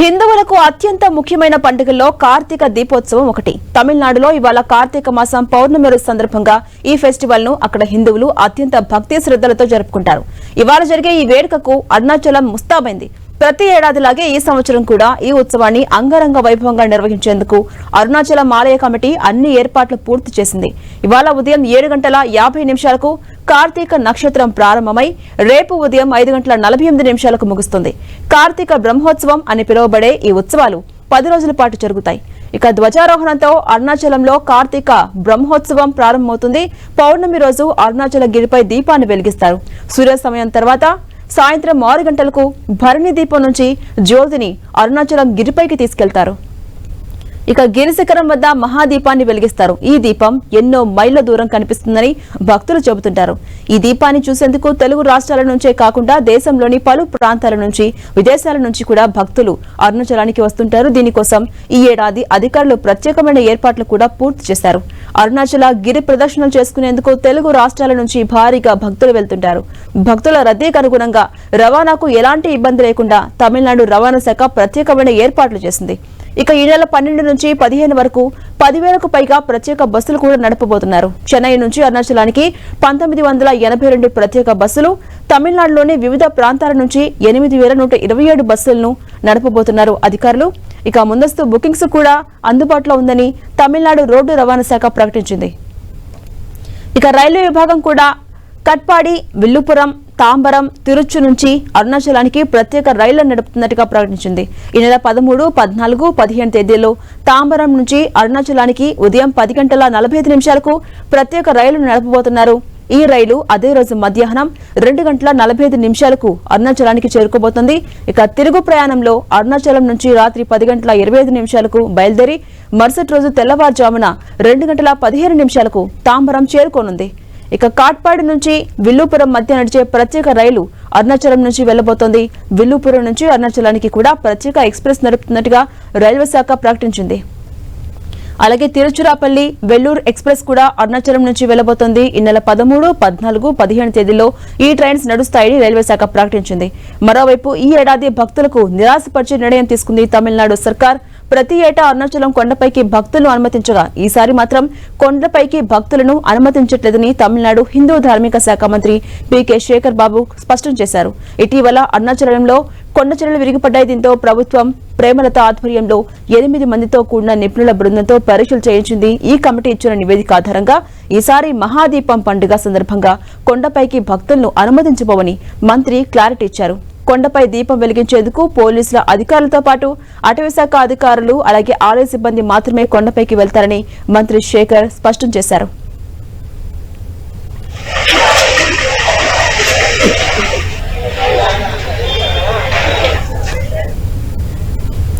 హిందువులకు అత్యంత ముఖ్యమైన పండుగల్లో కార్తీక దీపోత్సవం ఒకటి. తమిళనాడులో ఇవాళ కార్తీక మాసం పౌర్ణమి రోజు సందర్భంగా ఈ ఫెస్టివల్ను అక్కడ హిందువులు అత్యంత భక్తి శ్రద్ధలతో జరుపుకుంటారు. ఇవాళ జరిగే ఈ వేడుకకు అరుణాచలం ముస్తాబైంది. ప్రతి ఏడాదిలాగే ఈ సంవత్సరం కూడా ఈ ఉత్సవాన్ని అంగరంగ వైభవంగా నిర్వహించేందుకు అరుణాచలం ఆలయ కమిటీ అన్ని ఏర్పాట్లు పూర్తి చేసింది. ఇవాళ ఉదయం ఏడు గంటల యాభై నిమిషాలకు కార్తీక నక్షత్రం ప్రారంభమై రేపు ఉదయం ఐదు గంటల నలభై ఎనిమిది నిమిషాలకు ముగుస్తుంది. కార్తీక బ్రహ్మోత్సవం అని పిలువబడే ఈ ఉత్సవాలు పది రోజుల పాటు జరుగుతాయి. ఇక ధ్వజారోహణంతో అరుణాచలంలో కార్తీక బ్రహ్మోత్సవం ప్రారంభమవుతుంది. పౌర్ణమి రోజు అరుణాచల గిరిపై దీపాన్ని వెలిగిస్తారు. సూర్య సమయం తర్వాత సాయంత్రం ఆరు గంటలకు భరణి దీపం నుంచి జ్యోతిని అరుణాచలం గిరిపైకి తీసుకెళ్తారు. ఇక గిరిశిఖరం వద్ద మహాదీపాన్ని వెలిగిస్తారు. ఈ దీపం ఎన్నో మైళ్ళ దూరం కనిపిస్తుందని భక్తులు చెబుతుంటారు. ఈ దీపాన్ని చూసేందుకు తెలుగు రాష్ట్రాల నుంచే కాకుండా దేశంలోని పలు ప్రాంతాల నుంచి విదేశాల నుంచి కూడా భక్తులు అరుణాచలానికి వస్తుంటారు. దీనికోసం ఈ ఏడాది అధికారులు ప్రత్యేకమైన ఏర్పాట్లు కూడా పూర్తి చేశారు. అరుణాచల గిరి ప్రదర్శనలు చేసుకునేందుకు తెలుగు రాష్ట్రాల నుంచి భారీగా భక్తులు వెళ్తుంటారు. భక్తుల రద్దీకి అనుగుణంగా రవాణాకు ఎలాంటి ఇబ్బంది లేకుండా తమిళనాడు రవాణా శాఖ ప్రత్యేకమైన ఏర్పాట్లు చేసింది. ఇక ఈ నెల పన్నెండు నుంచి పదిహేను వరకు పదివేలకు పైగా ప్రత్యేక బస్సులు కూడా నడపబోతున్నారు. చెన్నై నుంచి అరుణాచలానికి పంతొమ్మిది వందల ఎనభై రెండు ప్రత్యేక బస్సులు తమిళనాడులోని వివిధ ప్రాంతాల నుంచి ఎనిమిది వేల నూట ఇరవై ఏడు బస్సులను నడపబోతున్నారు అధికారులు. ఇక ముందస్తు బుకింగ్స్ కూడా అందుబాటులో ఉందని తమిళనాడు రోడ్డు రవాణా శాఖ ప్రకటించింది. ఇక రైల్వే విభాగం కూడా కట్పాడి విల్లుపురం తాంబరం తిరుచు నుంచి అరుణాచలానికి ప్రత్యేక రైళ్ళను నడుపుతున్నట్టుగా ప్రకటించింది. ఈ నెల పదమూడు పద్నాలుగు పదిహేను తేదీల్లో తాంబరం నుంచి అరుణాచలానికి ఉదయం పది గంటల నలభై ఐదు నిమిషాలకు ప్రత్యేక రైలును నడపబోతున్నారు. ఈ రైలు అదే రోజు మధ్యాహ్నం రెండు గంటల నలభై ఐదు నిమిషాలకు అరుణాచలానికి చేరుకోబోతుంది. ఇక తిరుగు ప్రయాణంలో అరుణాచలం నుంచి రాత్రి పది గంటల ఇరవై ఐదు నిమిషాలకు బయలుదేరి మరుసటి రోజు తెల్లవారుజామున రెండు గంటల పదిహేను నిమిషాలకు తాంబరం చేరుకోనుంది. ఇక కాట్పాడి నుంచి విల్లుపురం మధ్య నడిచే ప్రత్యేక రైలు అరుణాచలం నుంచి వెళ్ళబోతోంది విల్లుపురం నుంచి అరుణాచలానికి కూడా ప్రత్యేక ఎక్స్ప్రెస్ నడుపుతున్నట్టుగా రైల్వే శాఖ ప్రకటించింది. అలాగే తిరుచురాపల్లి వెల్లూరు ఎక్స్ప్రెస్ కూడా అరుణాచలం నుంచి వెళ్ళబోతోంది ఈ నెల పదమూడు పద్నాలుగు పదిహేను తేదీల్లో ఈ ట్రైన్స్ నడుస్తాయని రైల్వే శాఖ ప్రకటించింది. మరోవైపు ఈ ఏడాది భక్తులకు నిరాశపరిచే నిర్ణయం తీసుకుంది తమిళనాడు సర్కార్. ప్రతి ఏటా అరుణాచలం కొండపైకి భక్తులను అనుమతించగా ఈసారి మాత్రం కొండపైకి భక్తులను అనుమతించట్లేదని తమిళనాడు హిందూ ధార్మిక శాఖ మంత్రి పీకే శేఖర్ బాబు స్పష్టం చేశారు. ఇటీవల అరుణాచలంలో కొండ చర్యలు విరిగిపడ్డాయి. దీంతో ప్రభుత్వం ప్రేమలత ఆధ్వర్యంలో ఎనిమిది మందితో కూడిన నిపుణుల బృందంతో పరీక్షలు చేయించింది. ఈ కమిటీ ఇచ్చిన నివేదిక ఆధారంగా ఈసారి మహాదీపం పండుగ సందర్భంగా కొండపైకి భక్తులను అనుమతించబోవని మంత్రి క్లారిటీ ఇచ్చారు. కొండపై దీపం వెలిగించేందుకు పోలీసుల అధికారులతో పాటు అటవీశాఖ అధికారులు అలాగే ఆలయ సిబ్బంది మాత్రమే కొండపైకి వెళ్తారని మంత్రి శేఖర్ స్పష్టం చేశారు.